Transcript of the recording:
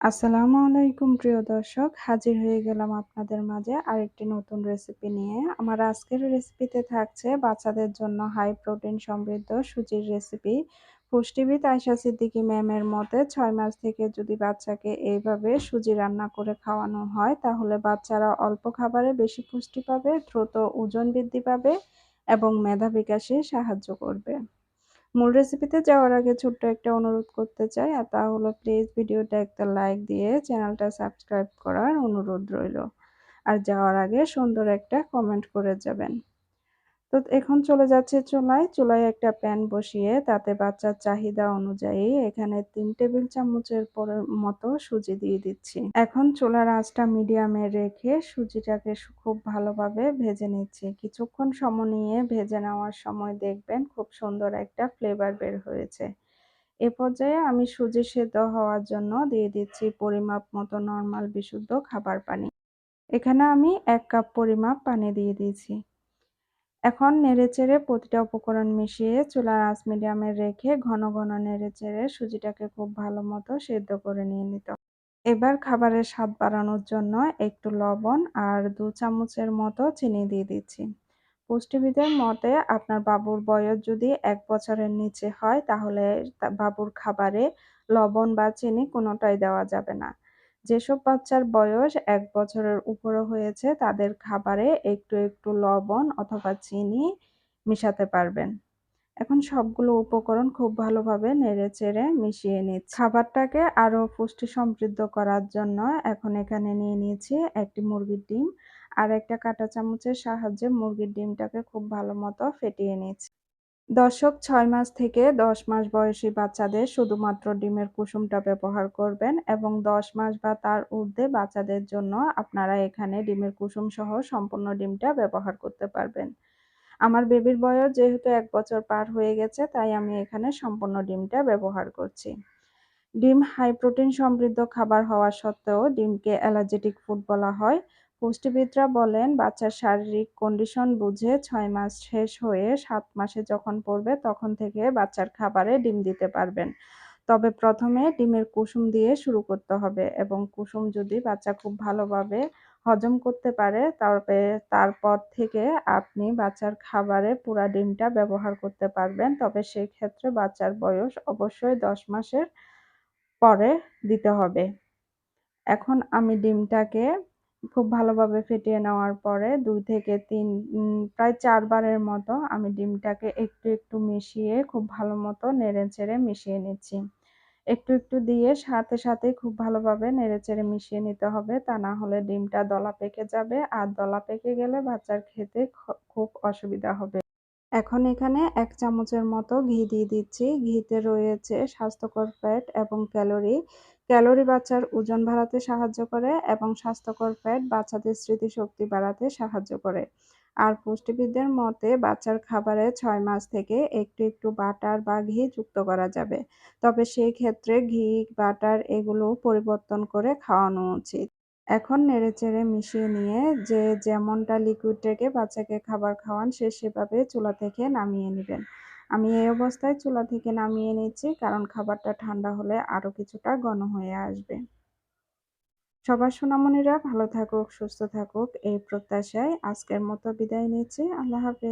আসসালামু আলাইকুম, প্রিয় দর্শক। হাজির হয়ে গেলাম আপনাদের মাঝে আরেকটি নতুন রেসিপি নিয়ে। আমার আজকের রেসিপিতে থাকছে বাচ্চাদের জন্য হাই প্রোটিন সমৃদ্ধ সুজির রেসিপি পুষ্টিবিদ আয়সা সিদ্দিকি ম্যামের মতে ছয় মাস থেকে যদি বাচ্চাকে এইভাবে সুজি রান্না করে খাওয়ানো হয়, তাহলে বাচ্চারা অল্প খাবারে বেশি পুষ্টি পাবে, দ্রুত ওজন বৃদ্ধি পাবে এবং মেধা বিকাশে সাহায্য করবে। মূল রেসিপিতে যাওয়ার আগে ছোট্ট একটা অনুরোধ করতে চাই, আর তা হলো প্লিজ ভিডিওটা একটা লাইক দিয়ে চ্যানেলটা সাবস্ক্রাইব করার অনুরোধ রইল। আর যাওয়ার আগে সুন্দর একটা কমেন্ট করে যাবেন। তো এখন চলে যাচ্ছে চুলায়। চুলায় একটা প্যান বসিয়ে তাতে বাচ্চার চাহিদা অনুযায়ী এখানে তিন টেবিল চামচের মতো সুজি দিয়ে দিচ্ছি। এখন চুলার আঁচটা মিডিয়ামে রেখে সুজিটাকে খুব ভালোভাবে ভেজে নিচ্ছি। কিছুক্ষণ সময় নিয়ে ভেজে নেওয়ার সময় দেখবেন খুব সুন্দর একটা ফ্লেভার বের হয়েছে। এ পর্যায়ে আমি সুজি সেদ্ধ হওয়ার জন্য দিয়ে দিচ্ছি পরিমাপ মতো নর্মাল বিশুদ্ধ খাবার পানি। এখানে আমি এক কাপ পরিমাপ পানি দিয়ে দিয়েছি। এখন নেড়েচেড়ে প্রতিটা উপকরণ মিশিয়ে চুলার আঁচ মিডিয়ামে রেখে ঘন ঘন নেড়েচেড়ে সুজিটাকে খুব ভালো মতো সেদ্ধ করে নিয়ে নিত এবার খাবারের স্বাদ বাড়ানোর জন্য একটু লবণ আর দু চামচের মতো চিনি দিয়ে দিচ্ছি। পুষ্টিবিদের মতে আপনার বাবুর বয়স যদি এক বছরের নিচে হয়, তাহলে বাবুর খাবারে লবণ বা চিনি কোনোটাই দেওয়া যাবে না। যেসব বাচ্চার বয়স এক বছরের উপরে হয়েছে, তাদের খাবারে একটু একটু লবণ অথবা চিনি মিশাতে পারবেন। এখন সবগুলো উপকরণ খুব ভালোভাবে নেড়ে চেড়ে মিশিয়ে নিচ্ছি। খাবারটাকে আরও পুষ্টি সমৃদ্ধ করার জন্য এখন এখানে নিয়ে নিয়েছি একটি মুরগির ডিম আর একটা কাঁটা চামচের সাহায্যে মুরগির ডিমটাকে খুব ভালো মতো ফেটিয়ে নিচ্ছি। দশক ছয় মাস থেকে দশ মাস বয়সী বাচ্চাদের শুধুমাত্র ডিমের কুসুমটা ব্যবহার করবেন এবং দশ মাস বা তার ঊর্ধ্বে বাচ্চাদের জন্য আপনারা এখানে ডিমের কুসুম সহ সম্পূর্ণ ডিমটা ব্যবহার করতে পারবেন। আমার বেবির বয়স যেহেতু এক বছর পার হয়ে গেছে, তাই আমি এখানে সম্পূর্ণ ডিমটা ব্যবহার করছি। ডিম হাই প্রোটিন সমৃদ্ধ খাবার হওয়া সত্ত্বেও ডিমকে অ্যালার্জেটিক ফুড বলা হয়। পুষ্টিবিদরা বলেন, বাচ্চার শারীরিক কন্ডিশন বুঝে ছয় মাস শেষ হয়ে সাত মাসে যখন পড়বে তখন থেকে বাচ্চার খাবারে ডিম দিতে পারবেন। তবে প্রথমে ডিমের কুসুম দিয়ে শুরু করতে হবে এবং কুসুম যদি বাচ্চা খুব ভালোভাবে হজম করতে পারে, তবে তারপর থেকে আপনি বাচ্চার খাবারে পুরা ডিমটা ব্যবহার করতে পারবেন। তবে সেই ক্ষেত্রে বাচ্চার বয়স অবশ্যই দশ মাসের পরে দিতে হবে। এখন আমি ডিমটাকে খুব ভালোভাবে ফেটিয়ে নেওয়ার পরে দুই থেকে তিন প্রায় চারবারের মতো আমি ডিমটাকে একটু একটু মিশিয়ে খুব ভালো মতো নেড়ে চেড়ে মিশিয়ে নিচ্ছি। একটু একটু দিয়ে সাথে সাথে খুব ভালোভাবে নেড়েচেড়ে মিশিয়ে নিতে হবে। তা না হলে ডিমটা দলা পেকে যাবে আর দলা পেকে গেলে বাচ্চার খেতে খুব অসুবিধা হবে। এখন এখানে এক চামচের মতো ঘি দিয়ে দিচ্ছি। ঘিতে রয়েছে স্বাস্থ্যকর ফ্যাট এবং ক্যালোরি। ক্যালোরি বাচ্চার ওজন বাড়াতে সাহায্য করে এবং স্বাস্থ্যকর ফ্যাট বাচ্চাদের স্মৃতিশক্তি বাড়াতে সাহায্য করে। আর পুষ্টিবিদদের মতে, বাচ্চার খাবারে ছয় মাস থেকে একটু একটু বাটার বা ঘি যুক্ত করা যাবে। তবে সেই ক্ষেত্রে ঘি, বাটার এগুলো পরিবর্তন করে খাওয়ানো উচিত। এখন নেড়েচেড়ে মিশিয়ে নিয়ে যে যেমনটা লিকুইড রেখে বাচ্চাকে খাবার খাওয়ান, সে সেভাবে চুলা থেকে নামিয়ে নেবেন। আমি এই অবস্থায় চুলা থেকে নামিয়ে নিচ্ছি, কারণ খাবারটা ঠান্ডা হলে আরও কিছুটা ঘন হয়ে আসবে। সবার সোনামণিরা ভালো থাকুক, সুস্থ থাকুক, এই প্রত্যাশায় আজকের মতো বিদায় নিচ্ছি। আল্লাহ হাফেজ।